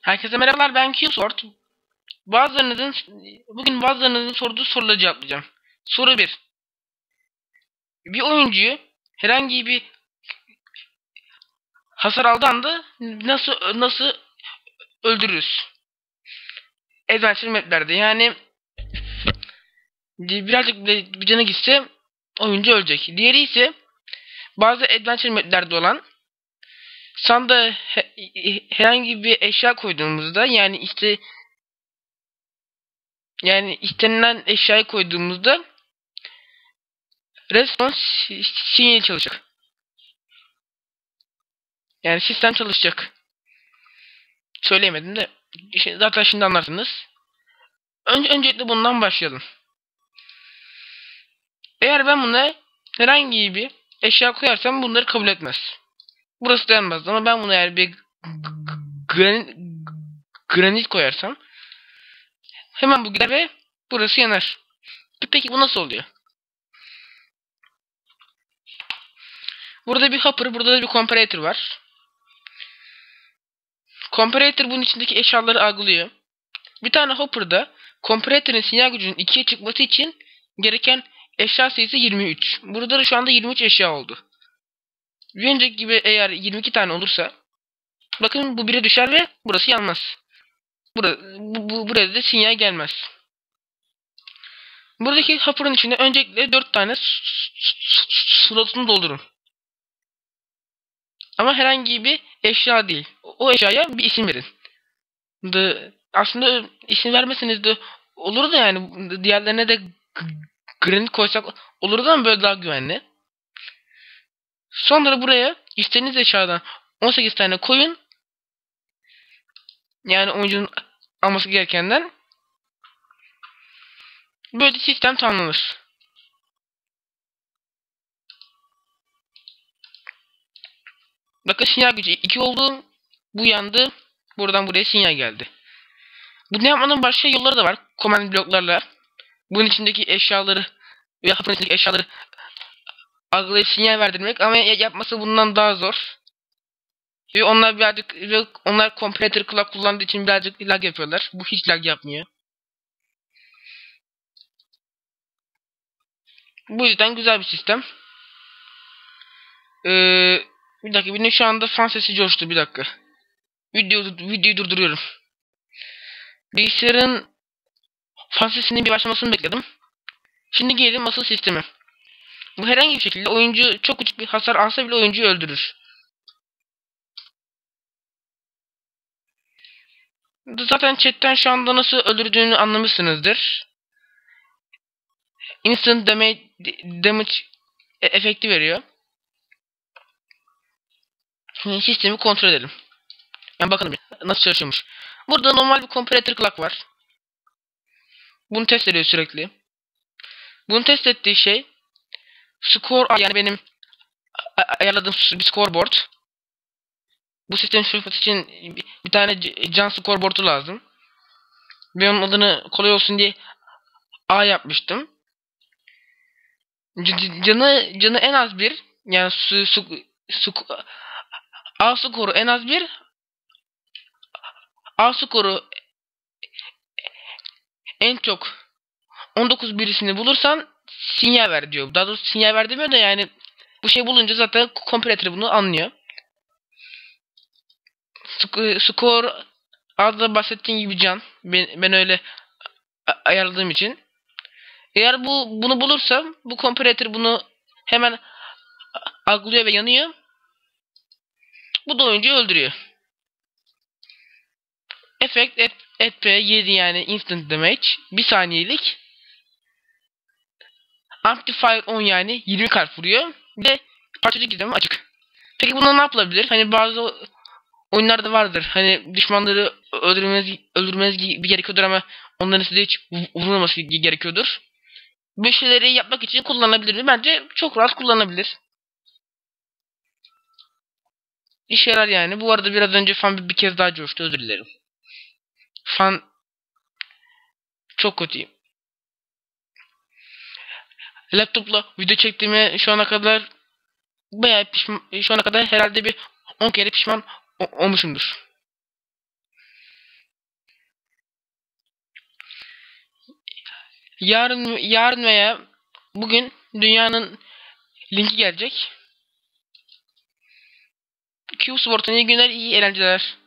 Herkese merhabalar ben Qsort. Bazılarınızın bugün bazılarınızın sorduğu soruları cevaplayacağım. Soru 1. Bir oyuncuyu herhangi bir hasar aldığı anda nasıl nasıl öldürürüz? Adventure maplerde yani birazcık bir canı gitse oyuncu ölecek. Diğeri ise bazı adventure maplerde olan sanda he, herhangi bir eşya koyduğumuzda yani işte yani istenilen eşyayı koyduğumuzda response sinyali çalışacak. Yani sistem çalışacak. Söyleyemedim de zaten şimdi anlarsınız. Önce, öncelikle bundan başlayalım. Eğer ben buna herhangi bir eşya koyarsam bunları kabul etmez. Burası dayanmaz ama ben buna eğer bir granit, granit koyarsam hemen bu gider ve burası yanar. Peki bu nasıl oluyor? Burada bir hopper, burada da bir comparator var. Comparator bunun içindeki eşyaları algılıyor. Bir tane hopper'da comparator'ın sinyal gücünün 2'ye çıkması için gereken eşya sayısı 23. Burada da şu anda 23 eşya oldu. Bir gibi eğer 22 tane olursa bakın bu bire düşer ve burası yanmaz. Bura, bu, bu, buraya da sinyal gelmez. Buradaki hopper'ın içinde öncelikle 4 tane slotunu doldurun. Ama herhangi bir eşya değil. O eşyaya bir isim verin. De, aslında isim vermeseniz de olur da yani diğerlerine de granit koysak olur da ama böyle daha güvenli. Sonra buraya istediğiniz eşyadan 18 tane koyun. Yani oyuncunun alması gerekenden. Böyle sistem tamamlanır. Bakın sinyal gücü 2 oldu. Bu yandı. Buradan buraya sinyal geldi. Bunu yapmanın başka yolları da var. Command bloklarla. Bunun içindeki eşyaları veya hapın içindeki eşyaları algılayıp sinyal verdirmek ama yapması bundan daha zor. Ve onlar birazcık onlar comparator clock kullandığı için birazcık lag yapıyorlar. Bu hiç lag yapmıyor. Bu yüzden güzel bir sistem. Ee, bir dakika benim şu anda fan sesi coştu bir dakika. Video, videoyu durduruyorum. Bilgisayarın fan sesinin bir başlamasını bekledim. Şimdi gelelim asıl sisteme. Bu herhangi bir şekilde oyuncu çok küçük bir hasar alsa bile oyuncuyu öldürür. Zaten chatten şu anda nasıl öldürdüğünü anlamışsınızdır. Instant damage, damage efekti veriyor. Sistemi kontrol edelim. Yani bakalım nasıl çalışıyormuş. Burada normal bir comparator clock var. Bunu test ediyor sürekli. Bunu test ettiği şey score yani benim ayarladığım bir scoreboard. Bu sistemi çalışması için bir tane can scoreboard'u lazım. Ben onun adını kolay olsun diye A yapmıştım. Canı canı en az bir yani su, su, su A skoru en az bir A skoru en çok 19 birisini bulursan sinyal ver diyor. Daha doğrusu sinyal ver demiyor da yani bu şey bulunca zaten kompüter bunu anlıyor. Skor adında bahsettiğim gibi can. Ben, ben öyle ayarladığım için. Eğer bu bunu bulursa bu kompüter bunu hemen algılıyor ve yanıyor. Bu da oyuncuyu öldürüyor. Efekt et, etp 7 yani instant damage. 1 saniyelik. Amplifier 10 yani 20 kalp vuruyor. Bir de parçacı gizemi açık. Peki bunda ne yapılabilir? Hani bazı oyunlarda vardır. Hani düşmanları öldürmeniz, öldürmeniz bir gerekiyordur ama onların size hiç vurulmaması gerekiyordur. Bu şeyleri yapmak için kullanılabilir mi? Bence çok rahat kullanılabilir. İşe yarar yani. Bu arada biraz önce fan bir kez daha coştu. Özür dilerim. Fan çok kötüyüm laptopla video çektiğime şu ana kadar bayağı pişman, şu ana kadar herhalde bir 10 kere pişman olmuşumdur. Yarın yarın veya bugün dünyanın linki gelecek. Q Sport'un iyi günler, iyi eğlenceler.